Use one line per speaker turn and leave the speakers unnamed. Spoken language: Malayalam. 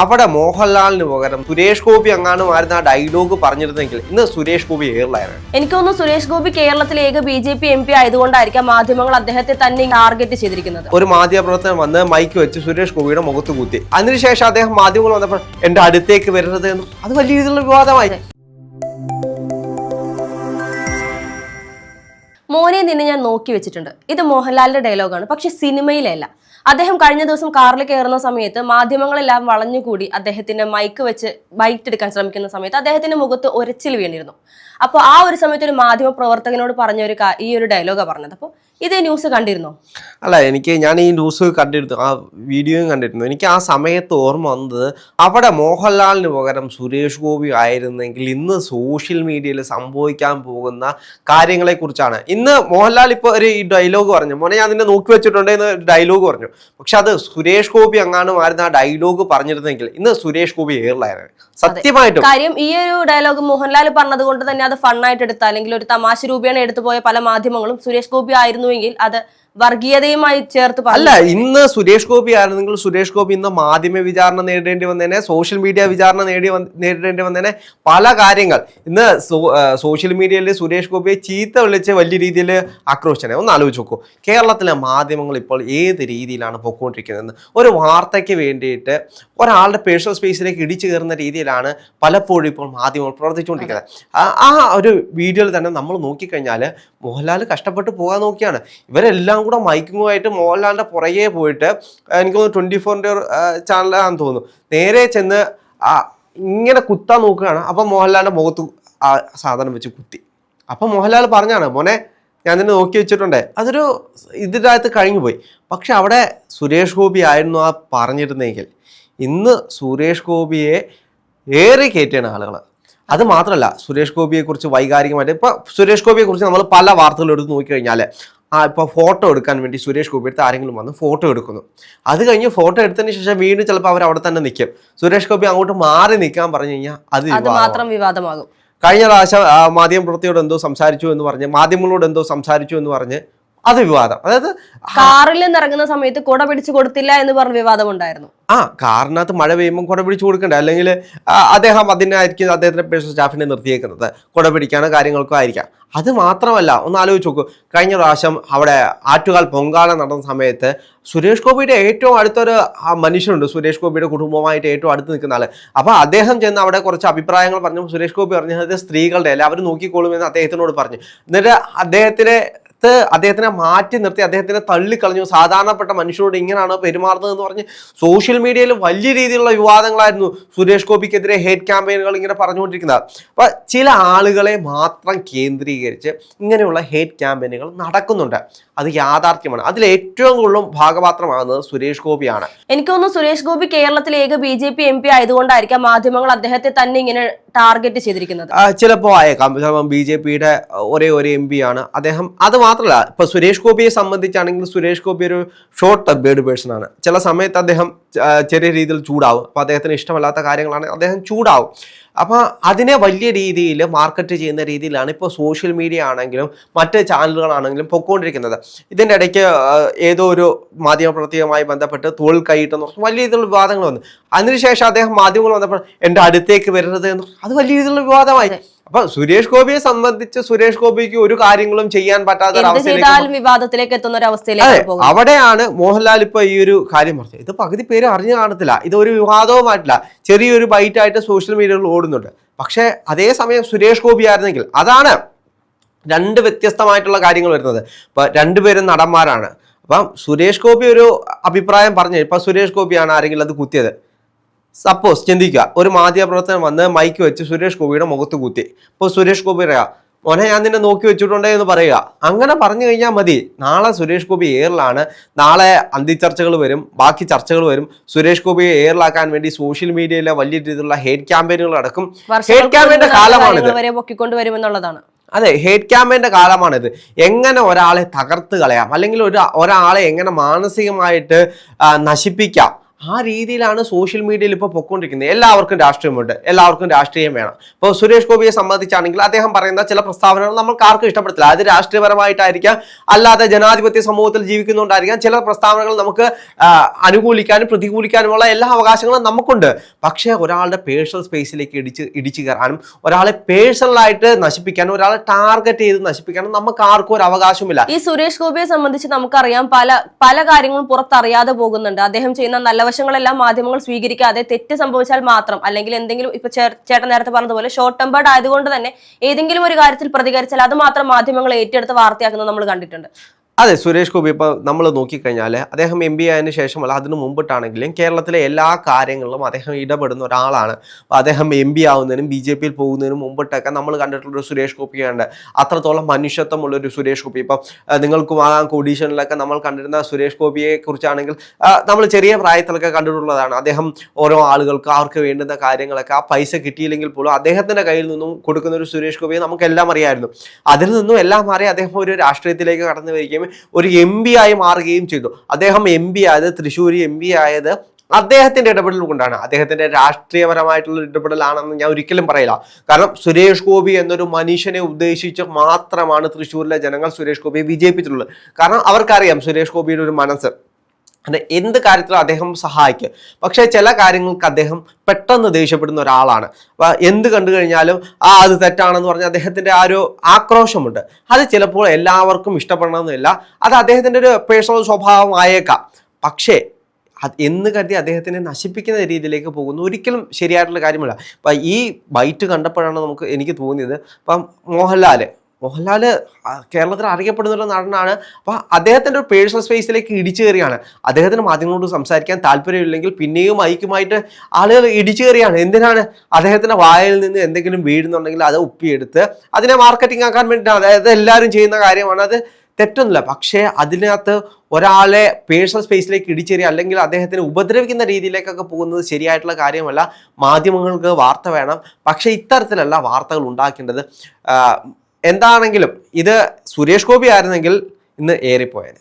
അവിടെ മോഹൻലാലിന് പകരം സുരേഷ് ഗോപി അങ്ങാണ് ആയിരുന്നു ആ ഡയലോഗ് പറഞ്ഞിരുന്നെങ്കിൽ ഇന്ന് സുരേഷ് ഗോപി കേരളയാണ്
എനിക്ക് തോന്നുന്നു സുരേഷ് ഗോപി കേരളത്തിലെ ഏക B J P M P ആയതുകൊണ്ടായിരിക്കാം മാധ്യമങ്ങൾ അദ്ദേഹത്തെ തന്നെ ടാർഗറ്റ് ചെയ്തിരിക്കുന്നത്.
ഒരു മാധ്യമപ്രവർത്തനം വന്ന് മൈക്ക് വെച്ച് സുരേഷ് ഗോപിയുടെ മുഖത്ത് കുത്തി. അതിനുശേഷം അദ്ദേഹം മാധ്യമങ്ങൾ വന്നപ്പോൾ എന്റെ അടുത്തേക്ക് വരരുത് എന്ന്. അത് വലിയ രീതിയിലുള്ള വിവാദമായി.
മോനെ നിന്നെ ഞാൻ നോക്കി വെച്ചിട്ടുണ്ട്. ഇത് മോഹൻലാലിന്റെ ഡയലോഗാണ്. പക്ഷെ സിനിമയിലല്ല അദ്ദേഹം കഴിഞ്ഞ ദിവസം കാറിൽ കയറുന്ന സമയത്ത് മാധ്യമങ്ങളെല്ലാം വളഞ്ഞുകൂടി അദ്ദേഹത്തിന്റെ മൈക്ക് വെച്ച് ബൈറ്റ് എടുക്കാൻ ശ്രമിക്കുന്ന സമയത്ത് അദ്ദേഹത്തിന്റെ മുഖത്ത് ഒരച്ചിൽ വീണിരുന്നു. അപ്പോൾ ആ ഒരു സമയത്ത് ഒരു മാധ്യമ പ്രവർത്തകനോട് പറഞ്ഞ ഒരു ഈ ഒരു ഡയലോഗാണ് പറഞ്ഞത്. അപ്പോൾ ഇതേ ന്യൂസ് കണ്ടിരുന്നോ?
അല്ല എനിക്ക് ഞാൻ ഈ ന്യൂസ് കണ്ടിരുന്നു. ആ വീഡിയോയും കണ്ടിരുന്നു. എനിക്ക് ആ സമയത്ത് ഓർമ്മ വന്നത് അവിടെ മോഹൻലാലിന് പകരം സുരേഷ് ഗോപി ആയിരുന്നെങ്കിൽ ഇന്ന് സോഷ്യൽ മീഡിയയിൽ സംഭവിക്കാൻ പോകുന്ന കാര്യങ്ങളെ കുറിച്ചാണ് ഇന്ന് മോഹൻലാൽ ഇപ്പോൾ ഒരു ഈ ഡയലോഗ് പറഞ്ഞു. മോനെ ഞാൻ നിന്നെ നോക്കി വെച്ചിട്ടുണ്ട് എന്ന് ഡയലോഗ് പറഞ്ഞു. പക്ഷെ അത് സുരേഷ് ഗോപി അങ്ങാനും ആയിരുന്നു ആ ഡയലോഗ് പറഞ്ഞിരുന്നെങ്കിൽ ഇന്ന് സുരേഷ് ഗോപി ഏറിലായിരുന്നു സത്യമായിട്ടും.
കാര്യം ഈ ഒരു ഡയലോഗ് മോഹൻലാൽ പറഞ്ഞത് കൊണ്ട് തന്നെ അത് ഫണ്ണായിട്ട് എടുത്ത അല്ലെങ്കിൽ ഒരു തമാശ രൂപേണ എടുത്തു പോയ പല മാധ്യമങ്ങളും സുരേഷ് ഗോപി ആയിരുന്നുവെങ്കിൽ അത് വർഗീയതയുമായി ചേർത്ത്
അല്ല ഇന്ന് സുരേഷ് ഗോപി ആയിരുന്നെങ്കിൽ സുരേഷ് ഗോപി ഇന്ന് മാധ്യമ വിചാരണ നേരിടേണ്ടി വന്നേനെ സോഷ്യൽ മീഡിയ വിചാരണ നേടി നേരിടേണ്ടി വന്നേനെ പല കാര്യങ്ങൾ. ഇന്ന് സോഷ്യൽ മീഡിയയിൽ സുരേഷ് ഗോപിയെ ചീത്ത വിളിച്ച് വലിയ രീതിയിൽ ആക്രോശനെ ഒന്ന് ആലോചിച്ച് നോക്കൂ. കേരളത്തിലെ മാധ്യമങ്ങൾ ഇപ്പോൾ ഏത് രീതിയിലാണ് പൊക്കോണ്ടിരിക്കുന്നത് ഒരു വാർത്തയ്ക്ക് വേണ്ടിയിട്ട് ഒരാളുടെ പേഴ്സണൽ സ്പേസിലേക്ക് ഇടിച്ചു കയറുന്ന രീതിയിലാണ് പലപ്പോഴും ഇപ്പോൾ മാധ്യമങ്ങൾ പ്രവർത്തിച്ചുകൊണ്ടിരിക്കുന്നത്. ആ ഒരു വീഡിയോയിൽ തന്നെ നമ്മൾ നോക്കിക്കഴിഞ്ഞാൽ മോഹൻലാൽ കഷ്ടപ്പെട്ട് പോകാൻ നോക്കിയാണ്. ഇവരെല്ലാം കൂടെ മൈക്കിങ്ങുമായിട്ട് മോഹൻലാലിന്റെ പുറകെ പോയിട്ട് എനിക്ക് തോന്നുന്നു ട്വന്റി ഫോറിന്റെ ഒരു ചാനലാണെന്ന് തോന്നുന്നു. നേരെ ചെന്ന് ഇങ്ങനെ കുത്താൻ നോക്കുകയാണ്. അപ്പം മോഹൻലാലിന്റെ മുഖത്ത് ആ സാധനം വെച്ച് കുത്തി. അപ്പം മോഹൻലാൽ പറഞ്ഞാണ് മോനെ ഞാൻ നിന്നെ നോക്കി വെച്ചിട്ടുണ്ടേ. അതൊരു ഇതിനകത്ത് കഴിഞ്ഞു പോയി. പക്ഷെ അവിടെ സുരേഷ് ഗോപി ആയിരുന്നു ആ പറഞ്ഞിരുന്നെങ്കിൽ ഇന്ന് സുരേഷ് ഗോപിയെ ഏറെ കയറ്റിയാണ് ആളുകൾ അത് മാത്രമല്ല സുരേഷ് ഗോപിയെക്കുറിച്ച് വൈകാരികമായിട്ട് ഇപ്പോൾ സുരേഷ് ഗോപിയെക്കുറിച്ച് നമ്മൾ പല വാർത്തകൾ എടുത്ത് നോക്കിക്കഴിഞ്ഞാൽ ആ ഇപ്പോൾ ഫോട്ടോ എടുക്കാൻ വേണ്ടി സുരേഷ് ഗോപി അടുത്ത് ആരെങ്കിലും വന്ന് ഫോട്ടോ എടുക്കുന്നു. അത് കഴിഞ്ഞ് ഫോട്ടോ എടുത്തതിന് ശേഷം വീണ്ടും ചിലപ്പോൾ അവർ അവിടെ തന്നെ നിൽക്കും സുരേഷ് ഗോപി അങ്ങോട്ട് മാറി നിൽക്കാൻ പറഞ്ഞു കഴിഞ്ഞാൽ അത്
മാത്രം വിവാദമാകും.
കഴിഞ്ഞ പ്രാവശ്യം മാധ്യമ എന്തോ സംസാരിച്ചു എന്ന് പറഞ്ഞ് മാധ്യമങ്ങളോട് എന്തോ സംസാരിച്ചു എന്ന് പറഞ്ഞ് അത് വിവാദം. അതായത്
കാറിൽ നിന്ന് ഇറങ്ങുന്ന സമയത്ത് കുട പിടിച്ചു കൊടുത്തില്ല എന്ന് പറഞ്ഞ വിവാദം ഉണ്ടായിരുന്നു.
ആ കാറിനകത്ത് മഴ പെയ്യുമ്പോൾ കുട പിടിച്ചു കൊടുക്കണ്ട. അല്ലെങ്കിൽ അദ്ദേഹം അതിനായിരിക്കും അദ്ദേഹത്തിന്റെ പേഴ്സണൽ സ്റ്റാഫിനെ നിർത്തിയേക്കുന്നത്. കുട പിടിക്കാനോ കാര്യങ്ങൾക്കോ ആയിരിക്കാം. അത് മാത്രമല്ല ഒന്ന് ആലോചിച്ച് നോക്കൂ. കഴിഞ്ഞ പ്രാവശ്യം അവിടെ ആറ്റുകാൽ പൊങ്കാല നടന്ന സമയത്ത് സുരേഷ് ഗോപിയുടെ ഏറ്റവും അടുത്തൊരു മനുഷ്യനുണ്ട്. സുരേഷ് ഗോപിയുടെ കുടുംബമായിട്ട് ഏറ്റവും അടുത്ത് നിൽക്കുന്ന ആൾ. അപ്പൊ അദ്ദേഹം ചെന്ന് അവിടെ കുറച്ച് അഭിപ്രായങ്ങൾ പറഞ്ഞു സുരേഷ് ഗോപി പറഞ്ഞു അത് സ്ത്രീകളുടെ അല്ല അവർ നോക്കിക്കോളും എന്ന് അദ്ദേഹത്തിനോട് പറഞ്ഞു. എന്നിട്ട് അദ്ദേഹത്തിനെ ത്ത് അദ്ദേഹത്തിനെ മാറ്റി നിർത്തി അദ്ദേഹത്തിനെ തള്ളിക്കളഞ്ഞു. സാധാരണപ്പെട്ട മനുഷ്യരോട് ഇങ്ങനെയാണ് പെരുമാറുന്നത് എന്ന് പറഞ്ഞ് സോഷ്യൽ മീഡിയയിൽ വലിയ രീതിയിലുള്ള വിവാദങ്ങളായിരുന്നു സുരേഷ് ഗോപിക്കെതിരെ ഹേറ്റ് ക്യാമ്പയിനുകൾ ഇങ്ങനെ പറഞ്ഞുകൊണ്ടിരിക്കുന്നത്. അപ്പം ചില ആളുകളെ മാത്രം കേന്ദ്രീകരിച്ച് ഇങ്ങനെയുള്ള ഹേറ്റ് ക്യാമ്പയിനുകൾ നടക്കുന്നുണ്ട്. അത് യാഥാർത്ഥ്യമാണ്. അതിൽ ഏറ്റവും കൂടുതലും ഭാഗപാത്രമാകുന്നത് സുരേഷ് ഗോപിയാണ്.
എനിക്ക് തോന്നുന്നു സുരേഷ് ഗോപി കേരളത്തിലെ ഏക B J P M P ആയതുകൊണ്ടായിരിക്കാം മാധ്യമങ്ങൾ അദ്ദേഹത്തെ തന്നെ ഇങ്ങനെ ടാർഗറ്റ് ചെയ്തിരിക്കുന്നത്.
ചിലപ്പോൾ ആയേക്കാം. ചിലപ്പോൾ ബി ജെ പിയുടെ ഒരേ ഒരു എം പി ആണ്. അദ്ദേഹം അത് മാത്രമല്ല ഇപ്പൊ സുരേഷ് ഗോപിയെ സംബന്ധിച്ചാണെങ്കിൽ സുരേഷ് ഗോപി ഒരു ഷോർട്ട് ബേർഡ് പേഴ്സൺ ആണ്. ചില സമയത്ത് അദ്ദേഹം ചെറിയ രീതിയിൽ ചൂടാവും. അപ്പൊ അദ്ദേഹത്തിന് ഇഷ്ടമല്ലാത്ത കാര്യങ്ങളാണ് അദ്ദേഹം ചൂടാവും. അപ്പൊ അതിനെ വലിയ രീതിയിൽ മാർക്കറ്റ് ചെയ്യുന്ന രീതിയിലാണ് ഇപ്പോൾ സോഷ്യൽ മീഡിയ ആണെങ്കിലും മറ്റ് ചാനലുകളാണെങ്കിലും പൊക്കോണ്ടിരിക്കുന്നത്. ഇതിന്റെ ഇടയ്ക്ക് ഏതോ ഒരു മാധ്യമപ്രവർത്തകയുമായി ബന്ധപ്പെട്ട് തോൾ കൈയിട്ടെന്ന് വലിയ രീതിയിലുള്ള വിവാദങ്ങൾ വന്നു. അതിനുശേഷം അദ്ദേഹം മാധ്യമങ്ങൾ വന്നപ്പോൾ എന്റെ അടുത്തേക്ക് വരരുത് എന്ന് അത് വലിയ രീതിയിലുള്ള വിവാദമായി. അപ്പൊ സുരേഷ് ഗോപിയെ സംബന്ധിച്ച് സുരേഷ് ഗോപിക്ക് ഒരു കാര്യങ്ങളും ചെയ്യാൻ പറ്റാത്ത
വിവാദത്തിലേക്ക് എത്തുന്ന ഒരു അവസ്ഥയിലേക്ക്
അവിടെയാണ് മോഹൻലാൽ ഇപ്പൊ ഈ ഒരു കാര്യം പറഞ്ഞത്. ഇത് പകുതി പേര് അറിഞ്ഞു കാണത്തില്ല. ഇത് ഒരു വിവാദവുമായിട്ടില്ല. ചെറിയൊരു ബൈറ്റ് ആയിട്ട് സോഷ്യൽ മീഡിയയിൽ ഓടുന്നുണ്ട്. പക്ഷേ അതേസമയം സുരേഷ് ഗോപി ആയിരുന്നെങ്കിൽ അതാണ് രണ്ട് വ്യത്യസ്തമായിട്ടുള്ള കാര്യങ്ങൾ വരുന്നത്. ഇപ്പൊ രണ്ടുപേരും നടന്മാരാണ്. അപ്പം സുരേഷ് ഗോപി ഒരു അഭിപ്രായം പറഞ്ഞു ഇപ്പൊ സുരേഷ് ഗോപിയാണ് ആരെങ്കിലും അത് കുത്തിയത്? സപ്പോസ് ചിന്തിക്കുക ഒരു മാധ്യമപ്രവർത്തകൻ വന്ന് മൈക്ക് വെച്ച് സുരേഷ് ഗോപിയുടെ മുഖത്ത് കുത്തി. ഇപ്പോൾ സുരേഷ് ഗോപി പറയാം മോനെ ഞാൻ നിന്നെ നോക്കി വെച്ചിട്ടുണ്ടേ എന്ന് പറയുക. അങ്ങനെ പറഞ്ഞു കഴിഞ്ഞാൽ മതി. നാളെ സുരേഷ് ഗോപി എയറിലാണ് നാളെ അന്തിച്ചർച്ചകൾ വരും. ബാക്കി ചർച്ചകൾ വരും. സുരേഷ് ഗോപിയെ എയറിലാക്കാൻ വേണ്ടി സോഷ്യൽ മീഡിയയിലെ വലിയ രീതിയിലുള്ള ഹേറ്റ് ക്യാമ്പയിനുകൾ അടക്കും. ഹേറ്റ് ക്യാമ്പയിന്റെ
വരുമെന്നുള്ളതാണ്
അതെ ഹേറ്റ് ക്യാമ്പയിന്റെ കാലമാണിത്. എങ്ങനെ ഒരാളെ തകർത്ത് കളയാം? അല്ലെങ്കിൽ ഒരു ഒരാളെ എങ്ങനെ മാനസികമായിട്ട് നശിപ്പിക്കാം? ആ രീതിയിലാണ് സോഷ്യൽ മീഡിയയിൽ ഇപ്പോൾ പൊക്കോണ്ടിരിക്കുന്നത്. എല്ലാവർക്കും രാഷ്ട്രീയമുണ്ട്. എല്ലാവർക്കും രാഷ്ട്രീയം വേണം. ഇപ്പോൾ സുരേഷ് ഗോപിയെ സംബന്ധിച്ചാണെങ്കിൽ അദ്ദേഹം പറയുന്ന ചില പ്രസ്താവനകൾ നമുക്ക് ആർക്കും ഇഷ്ടപ്പെടത്തില്ല. അത് രാഷ്ട്രീയപരമായിട്ടായിരിക്കാം. അല്ലാതെ ജനാധിപത്യ സമൂഹത്തിൽ ജീവിക്കുന്നുണ്ടായിരിക്കാം ചില പ്രസ്താവനകൾ നമുക്ക് അനുകൂലിക്കാനും പ്രതികൂലിക്കാനുമുള്ള എല്ലാ അവകാശങ്ങളും നമുക്കുണ്ട്. പക്ഷേ ഒരാളുടെ പേഴ്സണൽ സ്പേസിലേക്ക് ഇടിച്ച് ഇടിച്ചു കയറാനും ഒരാളെ പേഴ്സണലായിട്ട് നശിപ്പിക്കാനും ഒരാളെ ടാർഗറ്റ് ചെയ്ത് നശിപ്പിക്കാനും നമുക്ക് ആർക്കും ഒരു അവകാശമില്ല
ഈ സുരേഷ് ഗോപിയെ സംബന്ധിച്ച് നമുക്കറിയാം പല പല കാര്യങ്ങളും പുറത്തറിയാതെ പോകുന്നുണ്ട്. അദ്ദേഹം ചെയ്യുന്ന നല്ല വശങ്ങളെല്ലാം മാധ്യമങ്ങൾ സ്വീകരിക്കാതെ തെറ്റ് സംഭവിച്ചാൽ മാത്രം അല്ലെങ്കിൽ എന്തെങ്കിലും ഇപ്പൊ ചേട്ടൻ നേരത്തെ പറഞ്ഞതുപോലെ ഷോർട്ട് ടെമ്പേർഡ് ആയതുകൊണ്ട് തന്നെ ഏതെങ്കിലും ഒരു കാര്യത്തിൽ പ്രതികരിച്ചാൽ അത് മാത്രം മാധ്യമങ്ങൾ ഏറ്റെടുത്ത് വാർത്തയാക്കുന്നത് നമ്മൾ കണ്ടിട്ടുണ്ട്.
അതെ സുരേഷ് ഗോപി ഇപ്പോൾ നമ്മൾ നോക്കിക്കഴിഞ്ഞാൽ അദ്ദേഹം എം പി ആയതിനു ശേഷമല്ല അതിനു മുമ്പിട്ടാണെങ്കിലും കേരളത്തിലെ എല്ലാ കാര്യങ്ങളിലും അദ്ദേഹം ഇടപെടുന്ന ഒരാളാണ്. അദ്ദേഹം എം പി ആവുന്നതിനും ബി ജെ പിയിൽ പോകുന്നതിനും മുമ്പിട്ടൊക്കെ നമ്മൾ കണ്ടിട്ടുള്ള ഒരു സുരേഷ് ഗോപിയുണ്ട് അത്രത്തോളം മനുഷ്യത്വമുള്ള ഒരു സുരേഷ് ഗോപി. ഇപ്പം നിങ്ങൾക്കും ആ കോഡീഷനിലൊക്കെ നമ്മൾ കണ്ടിരുന്ന സുരേഷ് ഗോപിയെ കുറിച്ചാണെങ്കിൽ നമ്മൾ ചെറിയ പ്രായത്തിലൊക്കെ കണ്ടിട്ടുള്ളതാണ്. അദ്ദേഹം ഓരോ ആളുകൾക്ക് അവർക്ക് വേണ്ടുന്ന കാര്യങ്ങളൊക്കെ ആ പൈസ കിട്ടിയില്ലെങ്കിൽ പോലും അദ്ദേഹത്തിന്റെ കയ്യിൽ നിന്നും കൊടുക്കുന്ന ഒരു സുരേഷ് ഗോപിയെ നമുക്കെല്ലാം അറിയായിരുന്നു അതിൽ നിന്നും എല്ലാം മാറി അദ്ദേഹം ഒരു രാഷ്ട്രീയത്തിലേക്ക് കടന്നു വരികയും ഒരു എം പി ആയി മാറുകയും ചെയ്തു. അദ്ദേഹം എം പി ആയത് തൃശ്ശൂർ എം പി ആയത് അദ്ദേഹത്തിന്റെ ഇടപെടൽ കൊണ്ടാണ്. അദ്ദേഹത്തിന്റെ രാഷ്ട്രീയപരമായിട്ടുള്ള ഇടപെടലാണെന്ന് ഞാൻ ഒരിക്കലും പറയില്ല. കാരണം സുരേഷ് ഗോപി എന്നൊരു മനുഷ്യനെ ഉദ്ദേശിച്ച് മാത്രമാണ് തൃശ്ശൂരിലെ ജനങ്ങൾ സുരേഷ് ഗോപിയെ വിജയിപ്പിച്ചിട്ടുള്ളത്. കാരണം അവർക്കറിയാം സുരേഷ് ഗോപിയുടെ ഒരു മനസ്സ്. എന്ത് കാര്യത്തിലും അദ്ദേഹം സഹായിക്കും. പക്ഷേ ചില കാര്യങ്ങൾക്ക് അദ്ദേഹം പെട്ടെന്ന് ദേഷ്യപ്പെടുന്ന ഒരാളാണ്. അപ്പൊ എന്ത് കണ്ടു കഴിഞ്ഞാലും ആ അത് തെറ്റാണെന്ന് പറഞ്ഞാൽ അദ്ദേഹത്തിന്റെ ആ ഒരു ആക്രോശമുണ്ട്. അത് ചിലപ്പോൾ എല്ലാവർക്കും ഇഷ്ടപ്പെടണമെന്നില്ല. അത് അദ്ദേഹത്തിന്റെ ഒരു പേഴ്സണൽ സ്വഭാവമായേക്കാം പക്ഷേ എന്ന് കരുതി അദ്ദേഹത്തിനെ നശിപ്പിക്കുന്ന രീതിയിലേക്ക് പോകുന്നു ഒരിക്കലും ശരിയായിട്ടുള്ള കാര്യമല്ല. അപ്പം ഈ ബൈറ്റ് കണ്ടപ്പോഴാണ് നമുക്ക് എനിക്ക് തോന്നിയത്. ഇപ്പം മോഹൻലാൽ മോഹൻലാൽ ആ, കേരളത്തിൽ അറിയപ്പെടുന്ന ഒരു നടനാണ്. അപ്പോൾ അദ്ദേഹത്തിന്റെ ഒരു പേഴ്സണൽ സ്പേസിലേക്ക് ഇടിച്ചു കയറിയാണ്. അദ്ദേഹത്തിന് മാധ്യമങ്ങളോട് സംസാരിക്കാൻ താല്പര്യമില്ലെങ്കിൽ പിന്നെയും ഐക്യമായിട്ട് ആളുകൾ ഇടിച്ചു കയറിയാണ്. എന്തിനാണ്? അദ്ദേഹത്തിന്റെ വായിൽ നിന്ന് എന്തെങ്കിലും വീഴുന്നുണ്ടെങ്കിൽ അത് ഒപ്പിയെടുത്ത് അതിനെ മാർക്കറ്റിംഗ് ആക്കാൻ വേണ്ടിയിട്ടാണ്. അതായത് എല്ലാവരും ചെയ്യുന്ന കാര്യമാണ്. അത് തെറ്റൊന്നുമില്ല. പക്ഷേ അതിനകത്ത് ഒരാളെ പേഴ്സണൽ സ്പേസിലേക്ക് ഇടിച്ചേറി അല്ലെങ്കിൽ അദ്ദേഹത്തിന് ഉപദ്രവിക്കുന്ന രീതിയിലേക്കൊക്കെ പോകുന്നത് ശരിയായിട്ടുള്ള കാര്യമല്ല. മാധ്യമങ്ങൾക്ക് വാർത്ത വേണം. പക്ഷേ ഇത്തരത്തിലല്ല വാർത്തകൾ ഉണ്ടാക്കേണ്ടത്. എന്താണെങ്കിലും ഇത് സുരേഷ് ഗോപി ആയിരുന്നെങ്കിൽ ഇന്ന് ഏറിപ്പോയത്